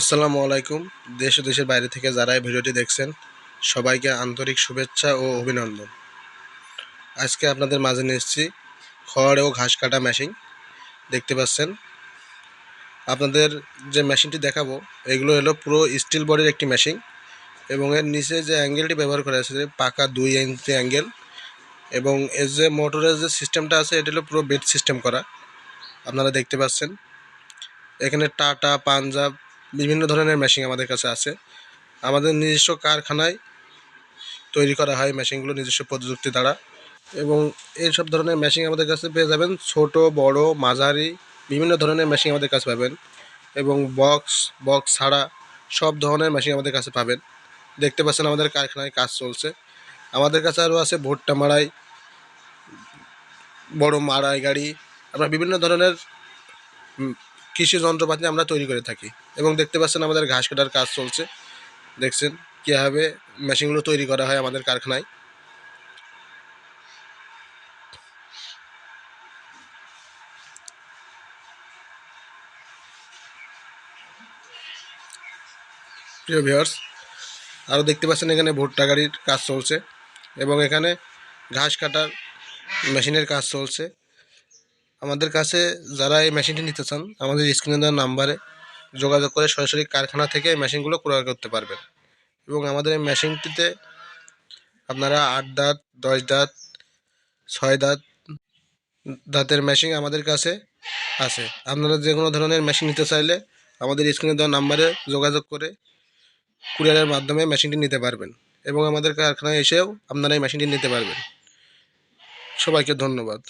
আসসালামু আলাইকুম। দেশ ও দেশের বাইরে থেকে যারা এই ভিডিওটি দেখছেন, সবাইকে আন্তরিক শুভেচ্ছা ও অভিনন্দন। আজকে আপনাদের মাঝে নিয়ে এসেছি খড় ও ঘাস কাটা মেশিন। দেখতে পাচ্ছেন, আপনাদের যে মেশিনটি দেখাবো, এগুলো হলো পুরো স্টিল বডির একটি মেশিন এবং এর নিচে যে অ্যাঙ্গেলটি ব্যবহার করা আছে পাকা দুই ইঞ্চি অ্যাঙ্গেল এবং এর যে মোটরের যে সিস্টেমটা আছে, এটা হলো পুরো বেড সিস্টেম করা। আপনারা দেখতে পাচ্ছেন, এখানে টাটা, পাঞ্জাব বিভিন্ন ধরনের মেশিন আমাদের কাছে আছে। আমাদের নিজস্ব কারখানায় তৈরি করা হয় মেশিনগুলো নিজস্ব প্রযুক্তি দ্বারা। এবং এইসব ধরনের মেশিন আমাদের কাছে পেয়ে যাবেন। ছোট, বড়, মাঝারি, বিভিন্ন ধরনের মেশিন আমাদের কাছে পাবেন। এবং বক্স বক্স ছাড়া সব ধরনের মেশিন আমাদের কাছে পাবেন। দেখতে পাচ্ছেন আমাদের কারখানায় কাজ চলছে। আমাদের কাছে আরও আছে ভুট্টা মারাই বড় মাড়াই গাড়ি আমরা বিভিন্ন ধরনের কৃষি যন্ত্রপাতি আমরা তৈরি করে থাকি। এবং দেখতে পাচ্ছেন আমাদের ঘাস কাটার কাজ চলছে। দেখছেন কীভাবে মেশিনগুলো তৈরি করা হয় আমাদের কারখানায়। প্রিয় ভিউয়ার্স, আরও দেখতে পাচ্ছেন এখানে ভুট্টা গাড়ির কাজ চলছে এবং এখানে ঘাস কাটার মেশিনের কাজ চলছে। আমাদের কাছে যারা এই মেশিনটি নিতে চান, আমাদের স্ক্রিনে দেওয়া নাম্বারে যোগাযোগ করে সরাসরি কারখানা থেকে এই মেশিনগুলো ক্রয় করতে পারবেন। এবং আমাদের এই মেশিনটিতে আপনারা আট দাঁত, দশ দাঁত, ছয় দাঁত দাঁতের মেশিন আমাদের কাছে আছে। আপনারা যে কোনো ধরনের মেশিন নিতে চাইলে আমাদের স্ক্রিনে দেওয়া নাম্বারে যোগাযোগ করে কুরিয়ারের মাধ্যমে মেশিনটি নিতে পারবেন। এবং আমাদের কারখানায় এসেও আপনারা এই মেশিনটি নিতে পারবেন। সবাইকে ধন্যবাদ।